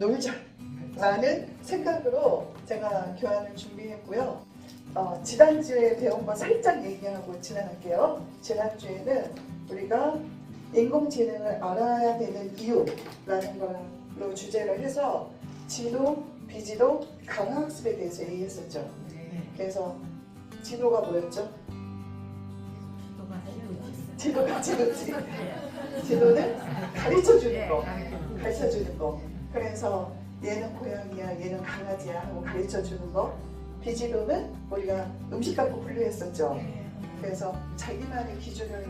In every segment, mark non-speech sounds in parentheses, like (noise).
놀자 라는 생각으로 제가 교환을 준비했고요. 어, 지난주에 배운 거 살짝 얘기하고 지나갈게요. 지난주에는 우리가 인공지능을 알아야 되는 이유라는 걸로 주제를 해서 지도, 비지도, 강학습에 대해서 얘기했었죠. 그래서 지도가 뭐였죠? 지도가 지도지. 지도는 가르쳐 주는 거. 가르쳐 주는 거. 그래서 얘는 고양이야, 얘는 강아지야 하고 가르쳐 주는 거. 비지도는 우리가 음식 갖고 분류했었죠. 그래서 자기만의 기준을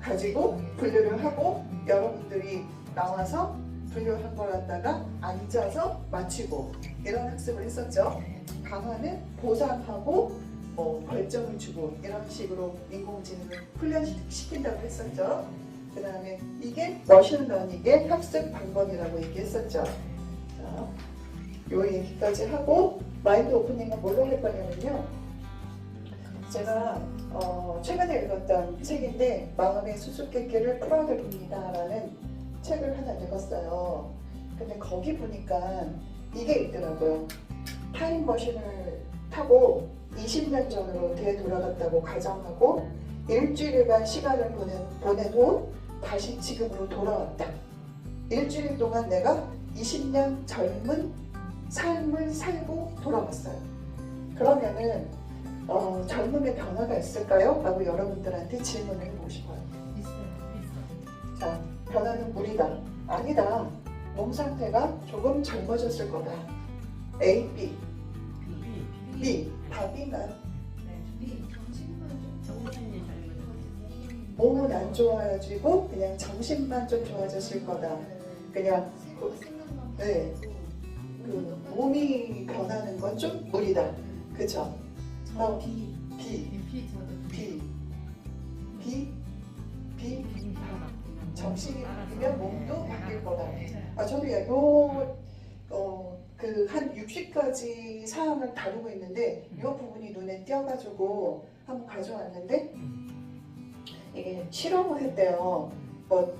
가지고 분류를 하고 여러분들이 나와서 분류한 걸 갖다가 앉아서 맞추고 이런 학습을 했었죠. 강화는 보상하고 뭐 벌점을 주고 이런 식으로 인공지능을 훈련시킨다고 했었죠. 그 다음에 이게 머신러닝의 학습 방법이라고 얘기했었죠. 자, 요 얘기까지 하고 마인드 오프닝은 뭘로 할 거냐면요. 제가 어, 최근에 읽었던 책인데 마음의 수수께끼를 풀어드립니다 라는 책을 하나 읽었어요. 근데 거기 보니까 이게 있더라고요. 타임머신을 타고 20년 전으로 되돌아갔다고 가정하고 일주일간 시간을 보낸, 보낸 후 다시 지금으로 돌아왔다. 일주일 동안 내가 20년 젊은 삶을 살고 돌아왔어요. 그러면은 어, 젊음의 변화가 있을까요? 라고 여러분들한테 질문을 해보고 싶어요. 자, 변화는 물이다. 아니다. 몸 상태가 조금 젊어졌을 거다. A, B, B. 답이 나 몸은 안 좋아지고 그냥 정신만 좀 좋아졌을 거다. 그냥 네, 그 몸이 변하는 건 좀 무리다. 그죠? 어, B, B, B, B, B, 정신이 바뀌면 몸도 바뀔 거다. 아, 저도 요, 어, 그 한 60가지 사항을 다루고 있는데 이 부분이 눈에 띄어가지고 한번 가져왔는데 이게 실험을 했대요. 뭐,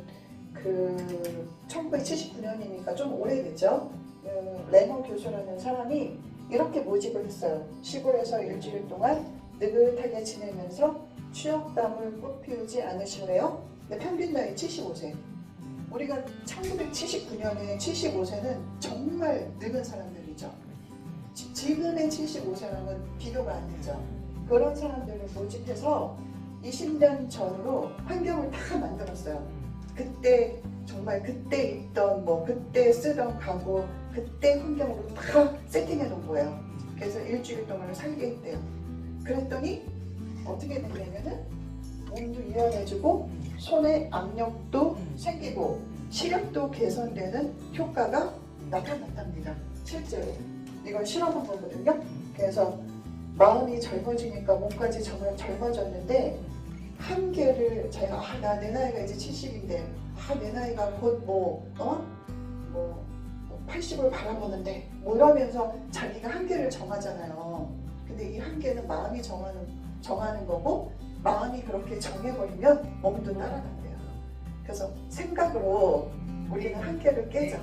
그 1979년이니까 좀 오래됐죠. 그 레너 교수라는 사람이 이렇게 모집을 했어요. 시골에서 일주일 동안 느긋하게 지내면서 추억담을 꽃피우지 않으실래요? 근데 평균 나이 75세. 우리가 1979년에 75세는 정말 늙은 사람들이죠. 지- 지금의 75세랑은 비교가 안 되죠. 그런 사람들을 모집해서 20년 전으로 환경을 다 만들었어요. 그때 정말 그때 있던 뭐 그때 쓰던 가구 그때 환경으로 다 세팅해 놓은 거예요. 그래서 일주일 동안을 살게 했대요. 그랬더니 어떻게 됐냐면은 몸도 유연해지고 손의 압력도 생기고 시력도 개선되는 효과가 나타났답니다. 실제로 이걸 실험한 거거든요. 그래서 마음이 젊어지니까 몸까지 정말 젊어졌는데 한계를 제가 아, 나 내 나이가 이제 70인데 아, 내 나이가 곧뭐 어? 뭐 80을 바라보는데 뭐 이러면서 자기가 한계를 정하잖아요. 근데 이 한계는 마음이 정하는 정하는 거고 마음이 그렇게 정해버리면 몸도 따라간대요. 그래서 생각으로 우리는 한계를 깨자.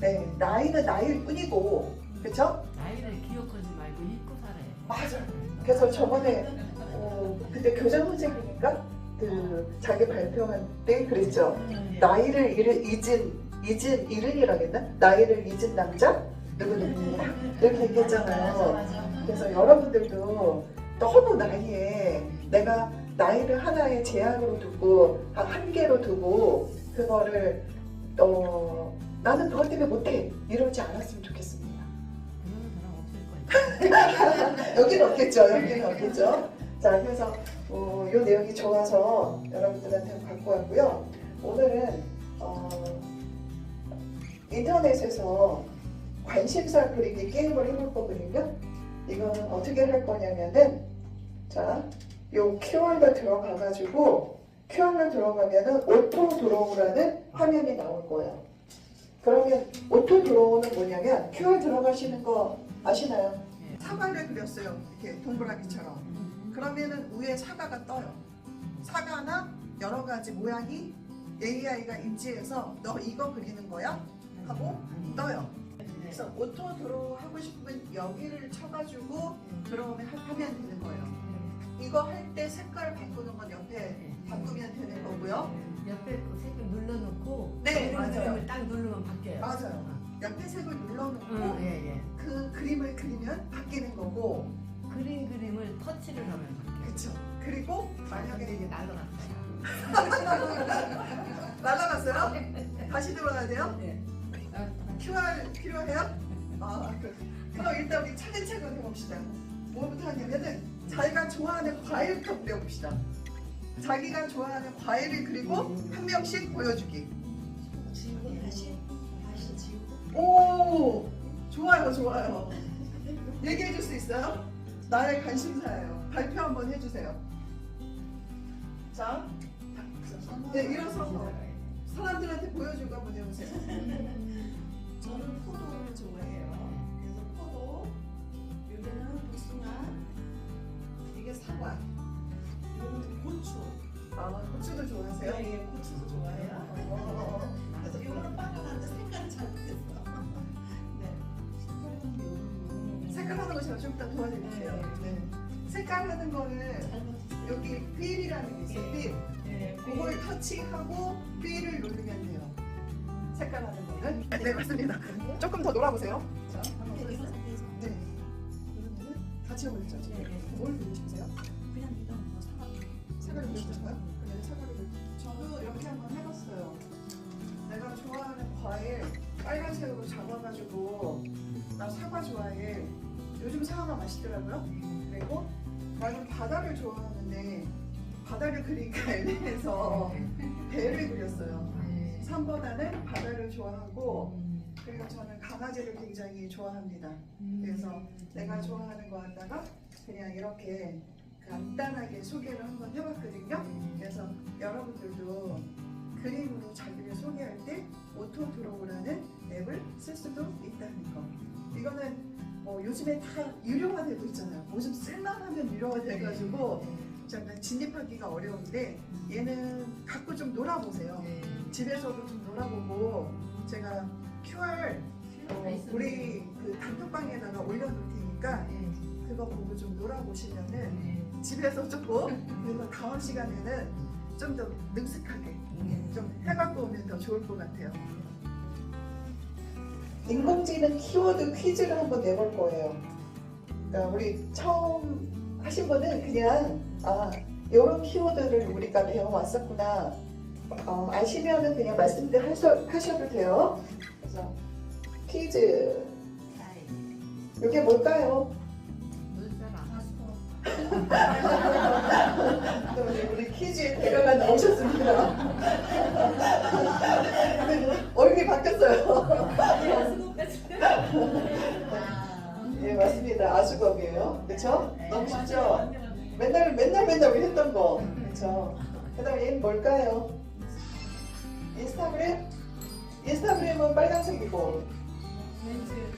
네, 나이는 나이일 뿐이고, 그렇죠? 나이를 기억하지 말고 잊고 살아요. 맞아요. 그래서 저번에 어, 그때 교장 선생님인가 그 자기 발표할 때 그랬죠. 나이를 잃은, 잊은 잊은 잃은이라겠나? 나이를 잊은 남자 누구 누구입니다. 이렇게 얘기했잖아요. 그래서 여러분들도 너무 나이에 내가 나이를 하나의 제약으로 두고 한 한계로 두고 그거를 어 나는 그것 때문에 못해 이러지 않았으면 좋겠습니다. (laughs) 여기는 없겠죠. 여기는 없겠죠. 자, 그래서 어, 이 내용이 좋아서 여러분들한테 갖고 왔고요. 오늘은 어, 인터넷에서 관심사 그리기 게임을 해볼 거거든요. 이거는 어떻게 할 거냐면은 자, 요 키워드 들어가가지고 키워드 들어가면은 오토 들어오라는 화면이 나올 거예요. 그러면 오토 들어오는 뭐냐면 키워드 들어가시는 거 아시나요? 사과를 그렸어요. 이렇게 동그라미처럼. 그러면은 위에 사과가 떠요. 사과나 여러 가지 모양이 AI가 인지해서 너 이거 그리는 거야? 하고 떠요. 그래서 오토 드로우 하고 싶으면 여기를 쳐가지고 들어오면 하- 하면 되는 거예요. 이거 할 때 색깔 바꾸는 건 옆에 바꾸면 되는 거고요. 옆에 그 색을 눌러놓고 네, 맞아요. 딱 누르면 바뀌어요. 맞아요. 옆에 색을 눌러놓고 응, 예, 예. 그 그림을 그리면 바뀌는 거고, 터치를 하면 바뀌어요. 그쵸? 그리고 만약에 이게 날라갔어요. (laughs) 날라갔어요? 다시 들어가야 돼요? 네. 아, QR 필요해요? 아, 그- 그럼 일단 우리 차근차근 해봅시다. 뭐부터 하냐면은 자기가 좋아하는 과일부터 그려봅시다. 자기가 좋아하는 과일을 그리고 한 명씩 보여주기. 지우고 다시 다시 지우고 오, 좋아요, 좋아요. 얘기해 줄 수 있어요? 나의 관심사예요. 발표 한번 해주세요. 자, 네, 일어서서 사람들한테 보여주고 한번 해보세요. 저는 포도를 좋아해요. 그래서 포도 여기는 복숭아 이게 사과 이거는 고추 아, 고추도 좋아하세요? 네, 예, 고추도 좋아해요. 어, 그래서 이거는 빨간데 색깔이 잘 못했어. (laughs) 네. 색깔 하는 거 제가 좀 이따 도와드릴게요. 네. 색깔 하는 거는 여기 휠이라는 게 있어요. 휠. 네, 그걸 터치하고 휠을 누르면 돼요. 색깔 하는 거는. 네, 맞습니다. 조금 더 놀아보세요. 자, 한번 이렇게 보세요. 이렇게 해서 네. 그러면은 같이 해보겠죠. 네, 네. 뭘 싶으세요? 그냥 이건 뭐 사과. 색깔을 그리고 싶어요? 그냥 색깔을 그리고 저도 이렇게 한번 해봤어요. 내가 좋아하는 과일 빨간색으로 잡아가지고 나 사과 좋아해. 요즘 사과가 맛있더라고요. 그리고 나는 바다를 좋아하는데 바다를 그리기가 애매해서 (laughs) 배를 그렸어요. 네. 3번화는 바다를 좋아하고 음. 그리고 저는 강아지를 굉장히 좋아합니다. 음. 그래서 내가 좋아하는 거 하다가 그냥 이렇게 간단하게 소개를 한번 해봤거든요. 그래서 여러분들도 그림으로 자기를 소개할 때 오토 드로우라는 앱을 쓸 수도 있다는 거. 이거는 뭐 요즘에 다 유료화 되고 있잖아요. 뭐 좀 쓸만하면 유료화 돼가지고 잠깐 진입하기가 어려운데 얘는 갖고 좀 놀아보세요. 네. 집에서도 좀 놀아보고 제가 QR 어, 우리 그 단톡방에다가 올려놓을 테니까 네. 그거 보고 좀 놀아보시면은 네. 집에서 조금 (laughs) 그래서 다음 시간에는 좀 더 능숙하게 좀 해갖고 오면 더 좋을 것 같아요. 인공지능 키워드 퀴즈를 한번 내볼 거예요. 그러니까 우리 처음 하신 분은 그냥 아 이런 키워드를 우리가 배워왔었구나 어, 아시면은 그냥 하셔, 하셔도 돼요. 그래서 퀴즈 이게 뭘까요? (laughs) 우리, 우리 퀴즈에 대가가 나오셨습니다. (laughs) 얼굴이 바뀌었어요. 예, 맞습니다. 아수검이에요. 그렇죠? 너무 쉽죠? 맨날 맨날 맨날 우리 했던 거. 그렇죠? 그다음에 얘는 뭘까요? 인스타그램? 인스타그램은 빨간색이고 렌즈